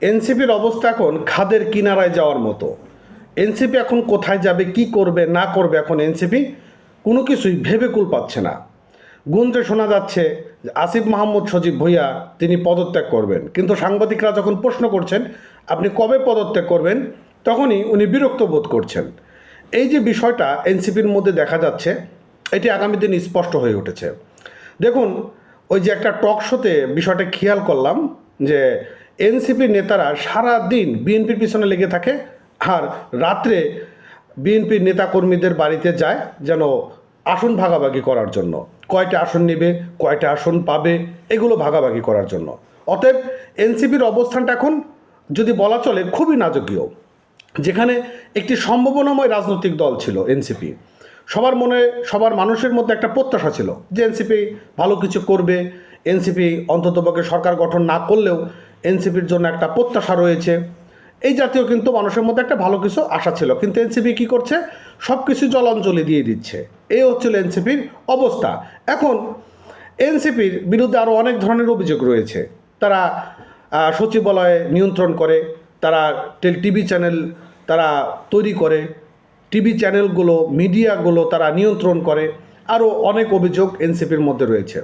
এনসিপির অবস্থা এখন খাদের কিনারায় যাওয়ার মতো। এনসিপি এখন কোথায় যাবে, কি করবে, না করবে এখন এনসিপি, কোনো কিছুই ভেবে কুল পাচ্ছে না। গুঞ্জে শোনা যাচ্ছে যে আসিফ মাহমুদ সজীব ভুইয়া তিনি পদত্যাগ করবেন। কিন্তু সাংবাদিকরা যখন প্রশ্ন করছেন, আপনি কবে পদত্যাগ করবেন, তখনই উনি বিরক্ত বোধ করছেন। এই যে বিষয়টা এনসিপির মধ্যে দেখা যাচ্ছে, এটি আগামী দিন স্পষ্ট হয়ে উঠেছে। দেখুন, ওই যে একটা টক শোতে বিষয়টা খেয়াল করলাম যে এনসিপি নেতারা সারা দিন বিএনপির পিছনে লেগে থাকে আর রাত্রে বিএনপির নেতাকর্মীদের বাড়িতে যায় যেন আসন ভাগাভাগি করার জন্য। কয়টা আসন নেবে, কয়টা আসন পাবে, এগুলো ভাগাভাগি করার জন্য। অতএব এনসিপির অবস্থানটা এখন যদি বলা চলে খুবই নাজকীয়। যেখানে একটি সম্ভাবনাময় রাজনৈতিক দল ছিল এনসিপি। সবার মনে, সবার মানুষের মধ্যে একটা প্রত্যাশা ছিল যে এনসিপি ভালো কিছু করবে। এনসিপি অন্ততপক্ষে সরকার গঠন না করলেও এনসিপির জন্য একটা প্রত্যাশা রয়েছে। এই জাতীয় কিন্তু মানুষের মধ্যে একটা ভালো কিছু আশা ছিল। কিন্তু এনসিপি কী করছে? সব কিছু জলাঞ্জলি দিয়ে দিচ্ছে। এই হচ্ছিল এনসিপির অবস্থা। এখন এনসিপির বিরুদ্ধে আরও অনেক ধরনের অভিযোগ রয়েছে। তারা সচিবালয়ে নিয়ন্ত্রণ করে, তারা টিভি চ্যানেল তারা তৈরি করে, টিভি চ্যানেলগুলো, মিডিয়াগুলো তারা নিয়ন্ত্রণ করে আরও অনেক অভিযোগ এনসিপির মধ্যে রয়েছে।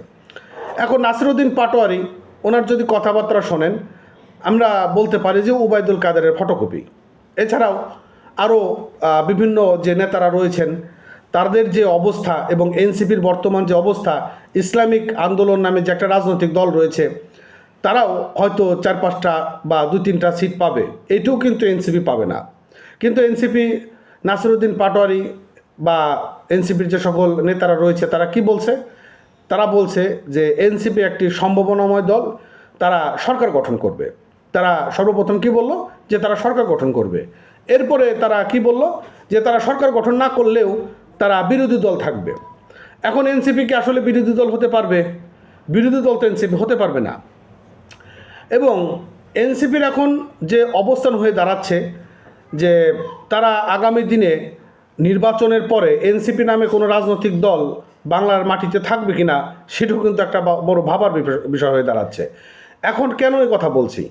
এখন নাসিরুদ্দিন পাটোয়ারি ওনার যদি কথাবার্তা শোনেন, আমরা বলতে পারি যে উবায়দুল কাদেরের ফটোকপি এছাড়াও আরও বিভিন্ন যে নেতারা রয়েছেন, তাদের যে অবস্থা এবং এনসিপির বর্তমান যে অবস্থা, ইসলামিক আন্দোলন নামে যে একটা রাজনৈতিক দল রয়েছে, তারাও হয়তো চার পাঁচটা বা দু তিনটা সিট পাবে। এটাও কিন্তু এনসিপি পাবে না। কিন্তু এনসিপি, নাসিরুদ্দিন পাটোয়ারি বা এনসিপির যে সকল নেতারা রয়েছে, তারা কি বলছে? তারা বলছে যে এনসিপি একটি সম্ভাবনাময় দল, তারা সরকার গঠন করবে। তারা সর্বপ্রথম কি বলল? যে তারা সরকার গঠন করবে। এরপরে তারা কি বলল? যে তারা সরকার গঠন না করলেও তারা বিরোধী দল থাকবে। এখন এনসিপি কি আসলে বিরোধী দল হতে পারবে? বিরোধী দল তো এনসিপি হতে পারবে না। এবং এনসিপির এখন যে অবস্থান হয়ে দাঁড়াচ্ছে, যে তারা আগামী দিনে নির্বাচনের পরে এনসিপি নামে কোনো রাজনৈতিক দল বাংলার মাটিতে থাকবে কি না সেটাও কিন্তু একটা বড় ভাবার বিষ- বিষয় হয়ে দাঁড়াচ্ছে। এখন কেন এই কথা বলছি?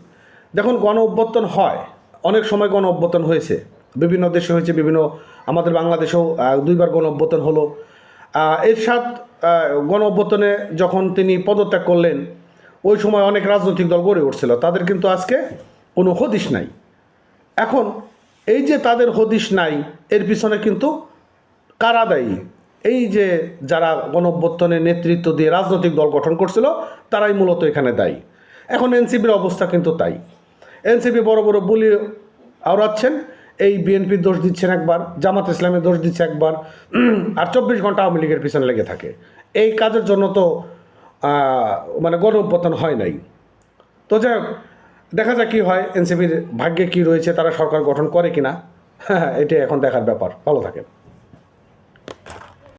দেখুন, গণ অভ্যর্থন হয়। অনেক সময় গণ অভ্যর্থন হয়েছে। বিভিন্ন দেশে হয়েছে, বিভিন্ন আমাদের বাংলাদেশেও দুইবার গণ অভ্যর্থন হলো। এরশাদ গণ অভ্যর্থনে যখন তিনি পদত্যাগ করলেন, ওই সময় অনেক রাজনৈতিক দল গড়ে উঠছিল। তাদের কিন্তু আজকে কোনো হদিশ নাই। এখন এই যে তাদের হদিস নাই, এর পিছনে কিন্তু কারা দায়ী? এই যে যারা গণঅভ্যর্থনের নেতৃত্ব দিয়ে রাজনৈতিক দল গঠন করছিল, তারাই মূলত এখানে দায়ী। এখন এনসিপির অবস্থা কিন্তু তাই। এনসিপি বড় বড় বুলি আওড়াচ্ছেন, এই বিএনপির দোষ দিচ্ছেন একবার, জামাত ইসলামের দোষ দিচ্ছে একবার, আর চব্বিশ ঘণ্টা আওয়ামী লীগের পিছনে লেগে থাকে। এই কাজের জন্য তো মানে গণ হয় নাই। তো যাই হোক দেখা যাক কী হয়, এনসিপির ভাগ্যে কী রয়েছে, তারা সরকার গঠন করে কিনা। হ্যাঁ এটাই এখন দেখার ব্যাপার। ভালো থাকেন।